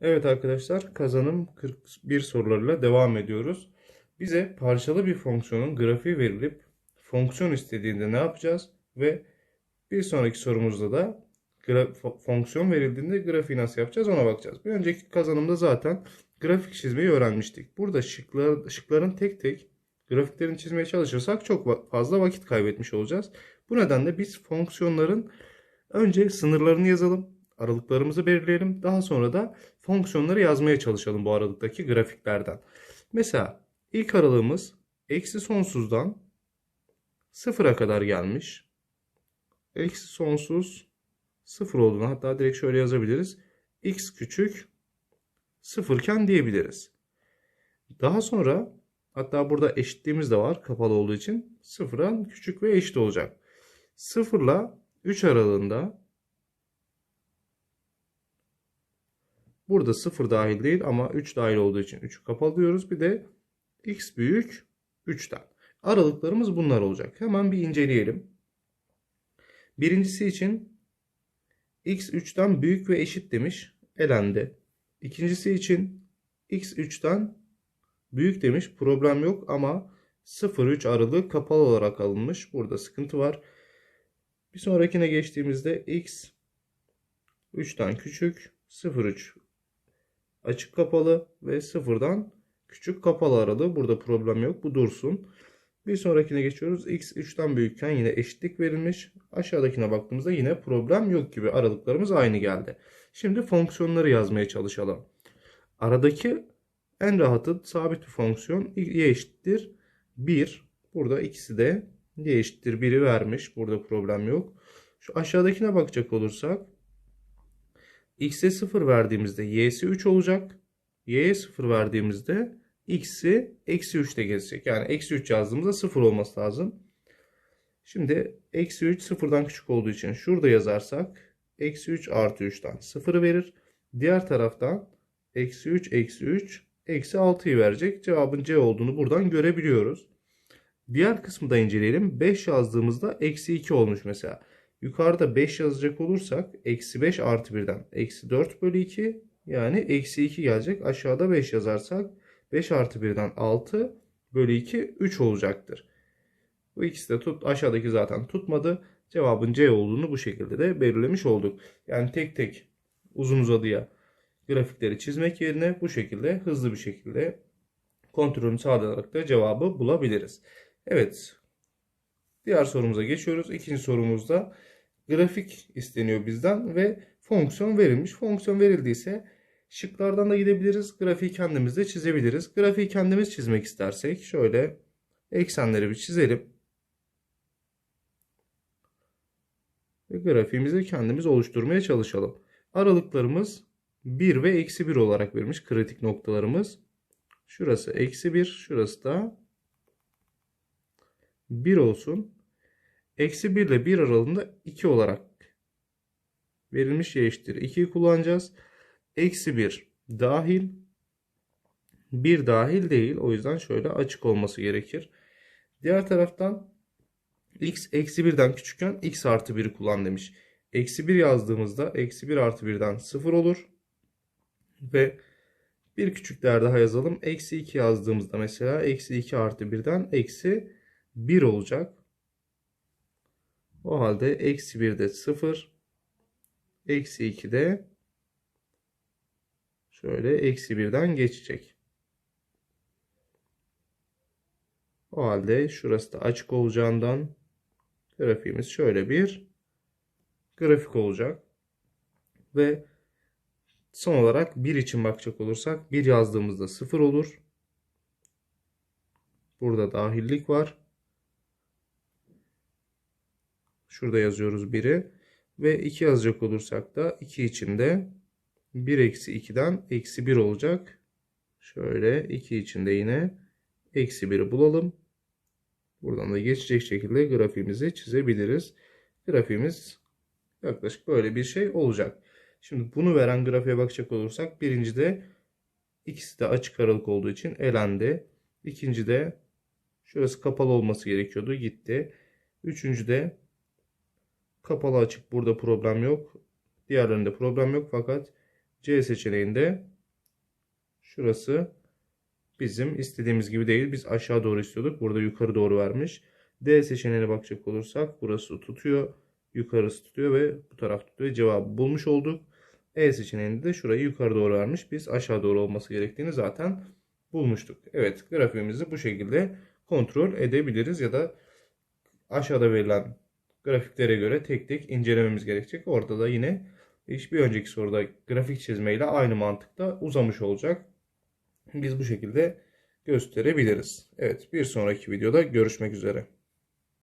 Evet arkadaşlar kazanım 41 sorularıyla devam ediyoruz. Bize parçalı bir fonksiyonun grafiği verilip fonksiyon istediğinde ne yapacağız? Ve bir sonraki sorumuzda da fonksiyon verildiğinde grafiği nasıl yapacağız ona bakacağız. Bir önceki kazanımda zaten grafik çizmeyi öğrenmiştik. Burada şıklar, şıkların tek tek grafiklerini çizmeye çalışırsak çok fazla vakit kaybetmiş olacağız. Bu nedenle biz fonksiyonların önce sınırlarını yazalım. Aralıklarımızı belirleyelim. Daha sonra da fonksiyonları yazmaya çalışalım bu aralıktaki grafiklerden. Mesela ilk aralığımız eksi sonsuzdan sıfıra kadar gelmiş. Eksi sonsuz sıfır olduğunu hatta direkt şöyle yazabiliriz. x küçük sıfırken diyebiliriz. Daha sonra hatta burada eşitliğimiz de var kapalı olduğu için sıfıra küçük ve eşit olacak. Sıfırla 3 aralığında Burada 0 dahil değil ama 3 dahil olduğu için 3'ü kapalı diyoruz. Bir de x büyük 3'ten. Aralıklarımız bunlar olacak. Hemen bir inceleyelim. Birincisi için x 3'ten büyük ve eşit demiş. Elendi. İkincisi için x 3'ten büyük demiş. Problem yok ama 0-3 aralığı kapalı olarak alınmış. Burada sıkıntı var. Bir sonrakine geçtiğimizde x 3'ten küçük 0-3 açık kapalı ve sıfırdan küçük kapalı aralığı. Burada problem yok. Bu dursun. Bir sonrakine geçiyoruz. X 3'ten büyükken yine eşitlik verilmiş. Aşağıdakine baktığımızda yine problem yok gibi aralıklarımız aynı geldi. Şimdi fonksiyonları yazmaya çalışalım. Aradaki en rahatı sabit bir fonksiyon y eşittir 1. Burada ikisi de y eşittir 1'i vermiş. Burada problem yok. Şu aşağıdakine bakacak olursak x'e 0 verdiğimizde y'si 3 olacak. y'ye 0 verdiğimizde x'i eksi 3'te gezecek. Yani eksi 3 yazdığımızda 0 olması lazım. Şimdi eksi 3 sıfırdan küçük olduğu için şurada yazarsak eksi 3 artı 3'ten 0'ı verir. Diğer taraftan eksi 3 eksi 3 eksi 6'yı verecek. Cevabın C olduğunu buradan görebiliyoruz. Diğer kısmı da inceleyelim. 5 yazdığımızda eksi 2 olmuş mesela. Yukarıda 5 yazacak olursak eksi 5 artı 1'den eksi 4 bölü 2 yani eksi 2 gelecek. Aşağıda 5 yazarsak 5 artı 1'den 6 bölü 2 3 olacaktır. Bu ikisi de tut, aşağıdaki zaten tutmadı. Cevabın C olduğunu bu şekilde de belirlemiş olduk. Yani tek tek uzun uzadıya grafikleri çizmek yerine bu şekilde hızlı bir şekilde kontrolünü sağlayarak da cevabı bulabiliriz. Evet. Diğer sorumuza geçiyoruz. İkinci sorumuzda grafik isteniyor bizden ve fonksiyon verilmiş. Fonksiyon verildiyse şıklardan da gidebiliriz. Grafiği kendimiz de çizebiliriz. Grafiği kendimiz çizmek istersek şöyle eksenleri bir çizelim. Ve grafiğimizi kendimiz oluşturmaya çalışalım. Aralıklarımız 1 ve eksi 1 olarak verilmiş kritik noktalarımız. Şurası eksi 1, şurası da 1 olsun. Eksi 1 ile 1 aralığında 2 olarak verilmiş y eşittir. 2'yi kullanacağız. Eksi 1 dahil. 1 dahil değil. O yüzden şöyle açık olması gerekir. Diğer taraftan x eksi 1'den küçükken x artı 1'i kullan demiş. Eksi 1 yazdığımızda eksi 1 artı 1'den 0 olur. Ve bir küçük değer daha yazalım. Eksi 2 yazdığımızda mesela eksi 2 artı 1'den eksi 1 olacak. O halde eksi 1'de 0. Eksi 2'de şöyle eksi 1'den geçecek. O halde şurası da açık olacağından grafiğimiz şöyle bir grafik olacak. Ve son olarak 1 için bakacak olursak 1 yazdığımızda 0 olur. Burada dahillik var. Şurada yazıyoruz 1'i. Ve 2 yazacak olursak da 2 içinde 1 eksi 2'den eksi 1 olacak. Şöyle 2 içinde yine eksi 1'i bulalım. Buradan da geçecek şekilde grafiğimizi çizebiliriz. Grafiğimiz yaklaşık böyle bir şey olacak. Şimdi bunu veren grafiğe bakacak olursak birincide ikisi de açık aralık olduğu için elendi. İkincide şurası kapalı olması gerekiyordu gitti. Üçüncüde kapalı açık burada problem yok. Diğerlerinde problem yok fakat C seçeneğinde şurası bizim istediğimiz gibi değil. Biz aşağı doğru istiyorduk. Burada yukarı doğru vermiş. D seçeneğine bakacak olursak burası tutuyor. Yukarısı tutuyor ve bu taraf tutuyor. Cevabı bulmuş olduk. E seçeneğinde de şurayı yukarı doğru vermiş. Biz aşağı doğru olması gerektiğini zaten bulmuştuk. Evet grafiğimizi bu şekilde kontrol edebiliriz ya da aşağıda verilen grafiklere göre tek tek incelememiz gerekecek. Orada da yine bir önceki soruda grafik çizmeyle aynı mantıkta uzamış olacak. Biz bu şekilde gösterebiliriz. Evet bir sonraki videoda görüşmek üzere.